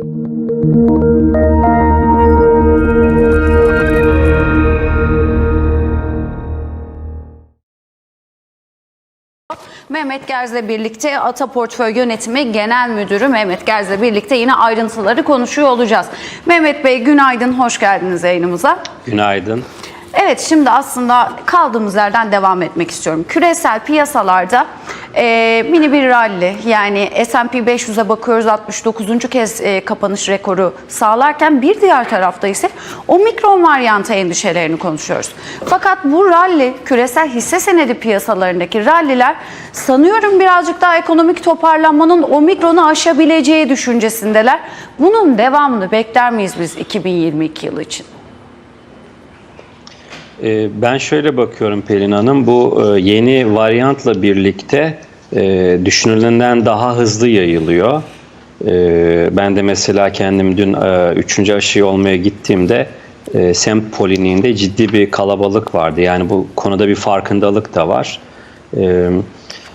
Mehmet Gerz'le birlikte Ata Portföy Yönetimi Genel Müdürü Mehmet Gerz'le birlikte yine ayrıntıları konuşuyor olacağız. Mehmet Bey günaydın, hoş geldiniz yayınımıza. Günaydın. Evet şimdi aslında kaldığımız yerden devam etmek istiyorum. Küresel piyasalarda e, mini bir rally yani S&P 500'e bakıyoruz 69. kez e, kapanış rekoru sağlarken bir diğer tarafta ise omikron varyantı endişelerini konuşuyoruz. Fakat bu rally küresel hisse senedi piyasalarındaki ralliler sanıyorum birazcık daha ekonomik toparlanmanın omikronu aşabileceği düşüncesindeler. Bunun devamını bekler miyiz biz 2022 yılı için? Ee, Ben şöyle bakıyorum Pelin Hanım, bu e, yeni varyantla birlikte e, düşünülenden daha hızlı yayılıyor. E, Ben de mesela kendim dün e, üçüncü aşıyı olmaya gittiğimde semt poliniğinde ciddi bir kalabalık vardı. Yani bu konuda bir farkındalık da var.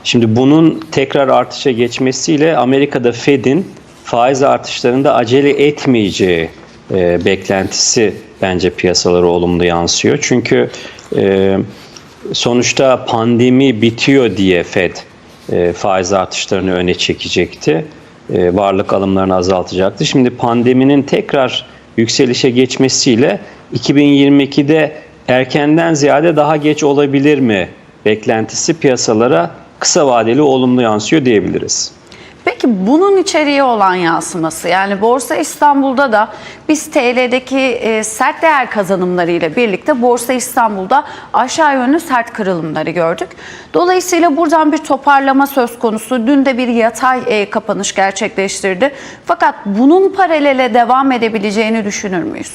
Şimdi bunun tekrar artışa geçmesiyle Amerika'da Fed'in faiz artışlarında acele etmeyeceği e, beklentisi bence piyasalara olumlu yansıyor. Çünkü e, sonuçta pandemi bitiyor diye Fed e, faiz artışlarını öne çekecekti. E, varlık alımlarını azaltacaktı. Şimdi pandeminin tekrar yükselişe geçmesiyle 2022'de erkenden ziyade daha geç olabilir mi beklentisi piyasalara kısa vadeli olumlu yansıyor diyebiliriz. Peki bunun içeriği olan yansıması yani Borsa İstanbul'da da biz TL'deki e, sert değer kazanımları ile birlikte Borsa İstanbul'da aşağı yönlü sert kırılımları gördük. Dolayısıyla buradan bir toparlama söz konusu. Dün de bir yatay e, kapanış gerçekleştirdi. Fakat bunun paralele devam edebileceğini düşünür müyüz?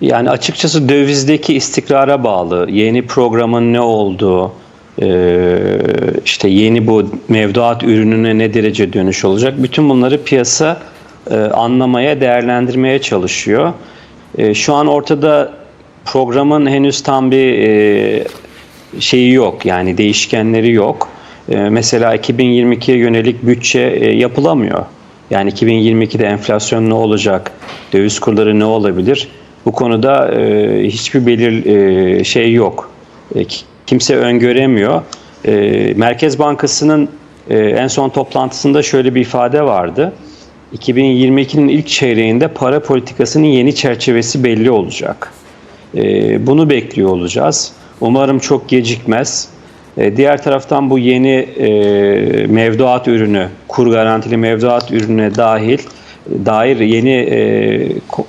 Yani açıkçası dövizdeki istikrara bağlı, yeni programın ne olduğu, işte yeni bu mevduat ürününe ne derece dönüş olacak, bütün bunları piyasa e, anlamaya, değerlendirmeye çalışıyor. E, Şu an ortada programın henüz tam bir e, şeyi yok, yani değişkenleri yok. Mesela 2022'ye yönelik bütçe yapılamıyor. Yani 2022'de enflasyon ne olacak, döviz kurları ne olabilir? Bu konuda hiçbir belir şey yok. Ki- kimse öngöremiyor. E, Merkez Bankası'nın e, en son toplantısında şöyle bir ifade vardı. 2022'nin ilk çeyreğinde para politikasının yeni çerçevesi belli olacak. E, bunu bekliyor olacağız. Umarım çok gecikmez. E, diğer taraftan bu yeni e, mevduat ürünü, kur garantili mevduat ürününe dahil dair yeni e, ko-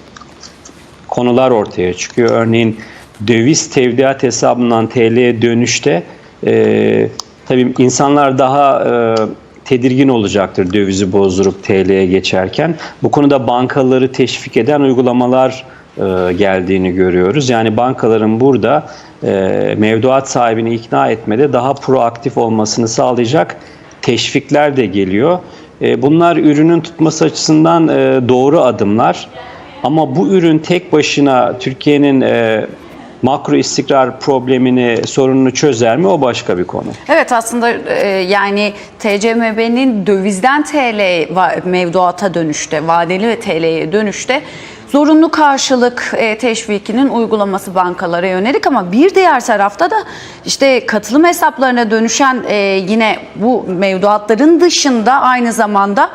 konular ortaya çıkıyor. Örneğin döviz tevdiat hesabından TL'ye dönüşte e, tabii insanlar daha e, tedirgin olacaktır dövizi bozdurup TL'ye geçerken. Bu konuda bankaları teşvik eden uygulamalar e, geldiğini görüyoruz. Yani bankaların burada e, mevduat sahibini ikna etmede daha proaktif olmasını sağlayacak teşvikler de geliyor. E, bunlar ürünün tutması açısından e, doğru adımlar. Ama bu ürün tek başına Türkiye'nin e, makro istikrar problemini, sorununu çözer mi? O başka bir konu. Evet aslında e, yani TCMB'nin dövizden TL mevduata dönüşte, vadeli ve TL'ye dönüşte zorunlu karşılık e, teşvikinin uygulaması bankalara yönelik ama bir diğer tarafta da işte katılım hesaplarına dönüşen e, yine bu mevduatların dışında aynı zamanda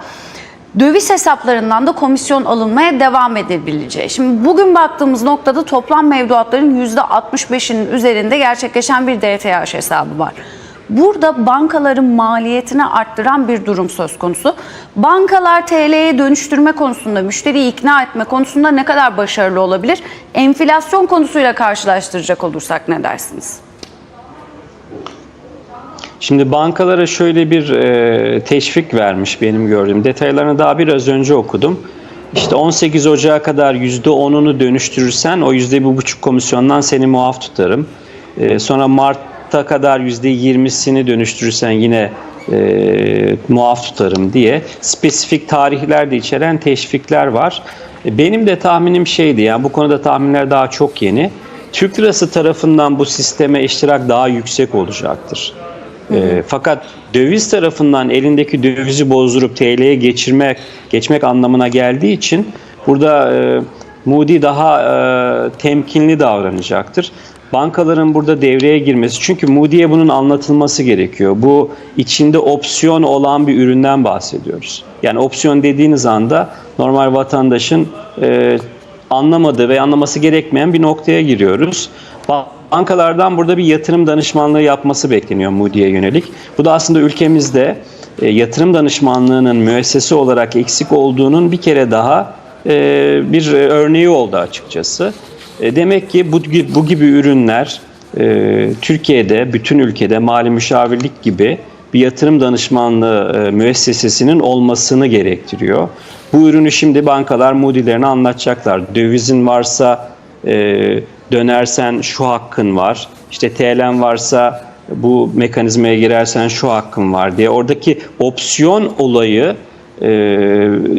döviz hesaplarından da komisyon alınmaya devam edebileceği. Şimdi bugün baktığımız noktada toplam mevduatların %65'inin üzerinde gerçekleşen bir DTH hesabı var. Burada bankaların maliyetini arttıran bir durum söz konusu. Bankalar TL'ye dönüştürme konusunda, müşteriyi ikna etme konusunda ne kadar başarılı olabilir? Enflasyon konusuyla karşılaştıracak olursak ne dersiniz? Şimdi bankalara şöyle bir e, teşvik vermiş benim gördüğüm. Detaylarını daha biraz önce okudum. İşte 18 Ocağı kadar %10'unu dönüştürürsen o %1,5 komisyondan seni muaf tutarım. E, sonra Mart'a kadar %20'sini dönüştürürsen yine e, muaf tutarım diye spesifik tarihler de içeren teşvikler var. E, benim de tahminim şeydi yani bu konuda tahminler daha çok yeni. Türk lirası tarafından bu sisteme iştirak daha yüksek olacaktır. E, fakat döviz tarafından elindeki dövizi bozdurup TL'ye geçirmek geçmek anlamına geldiği için burada e, Moody daha e, temkinli davranacaktır. Bankaların burada devreye girmesi çünkü Moody'ye bunun anlatılması gerekiyor. Bu içinde opsiyon olan bir üründen bahsediyoruz. Yani opsiyon dediğiniz anda normal vatandaşın e, anlamadığı ve anlaması gerekmeyen bir noktaya giriyoruz. Bankalardan burada bir yatırım danışmanlığı yapması bekleniyor Moody'ye yönelik. Bu da aslında ülkemizde e, yatırım danışmanlığının müessesi olarak eksik olduğunun bir kere daha e, bir örneği oldu açıkçası. E, demek ki bu, bu gibi ürünler e, Türkiye'de, bütün ülkede mali müşavirlik gibi bir yatırım danışmanlığı e, müessesesinin olmasını gerektiriyor. Bu ürünü şimdi bankalar Moody'lerine anlatacaklar. Dövizin varsa e, dönersen şu hakkın var. İşte TL'n varsa bu mekanizmaya girersen şu hakkın var diye. Oradaki opsiyon olayı e,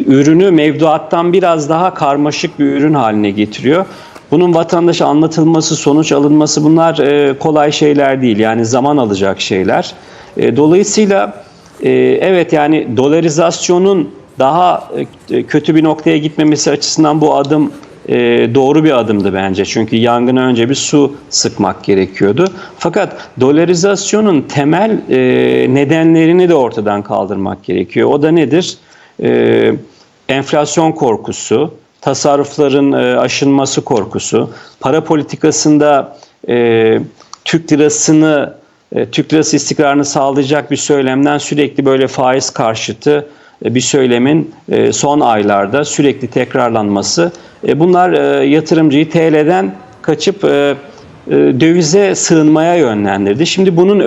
ürünü mevduattan biraz daha karmaşık bir ürün haline getiriyor. Bunun vatandaşa anlatılması, sonuç alınması bunlar e, kolay şeyler değil. Yani zaman alacak şeyler. E, dolayısıyla e, evet yani dolarizasyonun daha e, kötü bir noktaya gitmemesi açısından bu adım e, doğru bir adımdı bence. Çünkü yangına önce bir su sıkmak gerekiyordu. Fakat dolarizasyonun temel e, nedenlerini de ortadan kaldırmak gerekiyor. O da nedir? E, enflasyon korkusu, tasarrufların e, aşınması korkusu, para politikasında e, Türk lirasını, e, Türk lirası istikrarını sağlayacak bir söylemden sürekli böyle faiz karşıtı bir söylemin e, son aylarda sürekli tekrarlanması. E, bunlar e, yatırımcıyı TL'den kaçıp e, e, dövize sığınmaya yönlendirdi. Şimdi bunun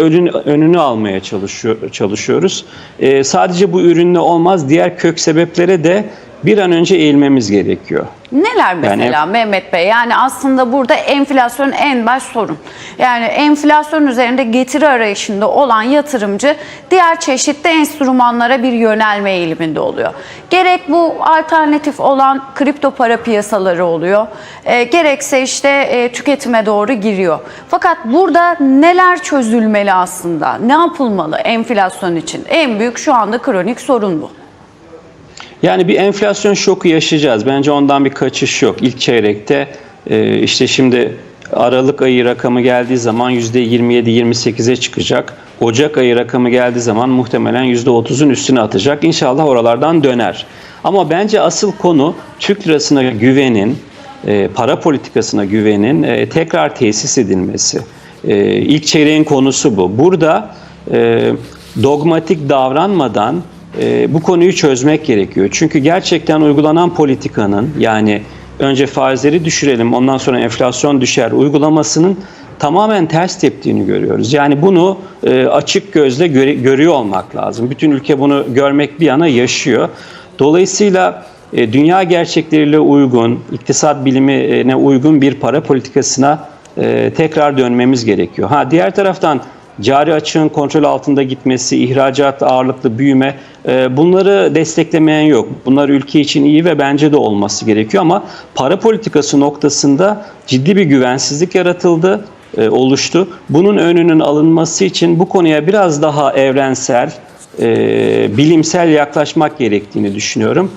önünü, almaya çalışıyor, çalışıyoruz. E, sadece bu ürünle olmaz, diğer kök sebeplere de bir an önce eğilmemiz gerekiyor. Neler mesela Yani- Mehmet Bey? Yani aslında burada enflasyon en baş sorun. Yani enflasyon üzerinde getiri arayışında olan yatırımcı diğer çeşitli enstrümanlara bir yönelme eğiliminde oluyor. Gerek bu alternatif olan kripto para piyasaları oluyor. e, gerekse işte e, tüketime doğru giriyor. Fakat burada neler çözülmeli aslında? Ne yapılmalı enflasyon için? En büyük şu anda kronik sorun bu. Yani bir enflasyon şoku yaşayacağız. Bence ondan bir kaçış yok. İlk çeyrekte e, işte şimdi Aralık ayı rakamı geldiği zaman %27-28'e çıkacak. Ocak ayı rakamı geldiği zaman muhtemelen %30'un üstüne atacak. İnşallah oralardan döner. Ama bence asıl konu Türk lirasına güvenin, e, para politikasına güvenin e, tekrar tesis edilmesi. E, ilk çeyreğin konusu bu. Burada dogmatik davranmadan e, bu konuyu çözmek gerekiyor. Çünkü gerçekten uygulanan politikanın yani önce faizleri düşürelim ondan sonra enflasyon düşer uygulamasının tamamen ters teptiğini görüyoruz. Yani bunu e, açık gözle göre- görüyor olmak lazım. Bütün ülke bunu görmek bir yana yaşıyor. Dolayısıyla e, dünya gerçekleriyle uygun, iktisat bilimine uygun bir para politikasına e, tekrar dönmemiz gerekiyor. Ha diğer taraftan cari açığın kontrol altında gitmesi, ihracat ağırlıklı büyüme e, bunları desteklemeyen yok. Bunlar ülke için iyi ve bence de olması gerekiyor ama para politikası noktasında ciddi bir güvensizlik yaratıldı, e, oluştu. Bunun önünün alınması için bu konuya biraz daha evrensel, e, bilimsel yaklaşmak gerektiğini düşünüyorum.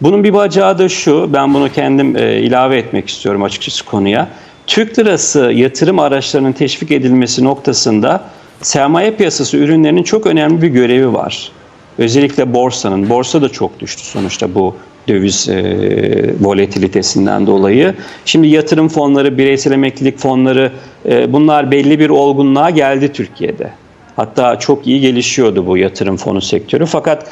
Bunun bir bacağı da şu, ben bunu kendim ilave etmek istiyorum açıkçası konuya. Türk lirası yatırım araçlarının teşvik edilmesi noktasında sermaye piyasası ürünlerinin çok önemli bir görevi var. Özellikle borsanın. Borsa da çok düştü sonuçta bu döviz e, volatilitesinden dolayı. Şimdi yatırım fonları, bireysel emeklilik fonları e, bunlar belli bir olgunluğa geldi Türkiye'de. Hatta çok iyi gelişiyordu bu yatırım fonu sektörü. Fakat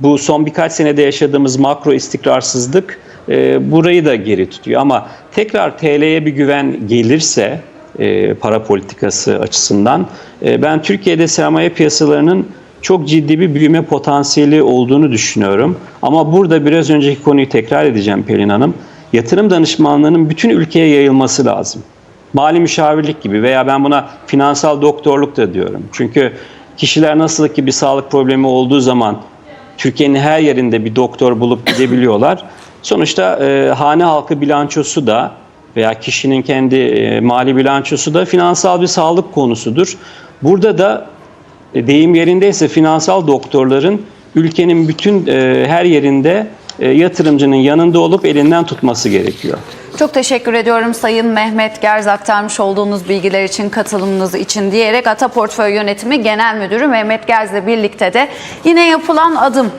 bu son birkaç senede yaşadığımız makro istikrarsızlık e, burayı da geri tutuyor. Ama tekrar TL'ye bir güven gelirse e, para politikası açısından e, ben Türkiye'de sermaye piyasalarının çok ciddi bir büyüme potansiyeli olduğunu düşünüyorum. Ama burada biraz önceki konuyu tekrar edeceğim Pelin Hanım. Yatırım danışmanlığının bütün ülkeye yayılması lazım. Mali müşavirlik gibi veya ben buna finansal doktorluk da diyorum. Çünkü kişiler nasıl ki bir sağlık problemi olduğu zaman Türkiye'nin her yerinde bir doktor bulup gidebiliyorlar. Sonuçta e, hane halkı bilançosu da veya kişinin kendi e, mali bilançosu da finansal bir sağlık konusudur. Burada da e, deyim yerindeyse finansal doktorların ülkenin bütün e, her yerinde yatırımcının yanında olup elinden tutması gerekiyor. Çok teşekkür ediyorum Sayın Mehmet Gerz aktarmış olduğunuz bilgiler için, katılımınız için diyerek Ata Portföy Yönetimi Genel Müdürü Mehmet Gerz'le birlikte de yine yapılan adım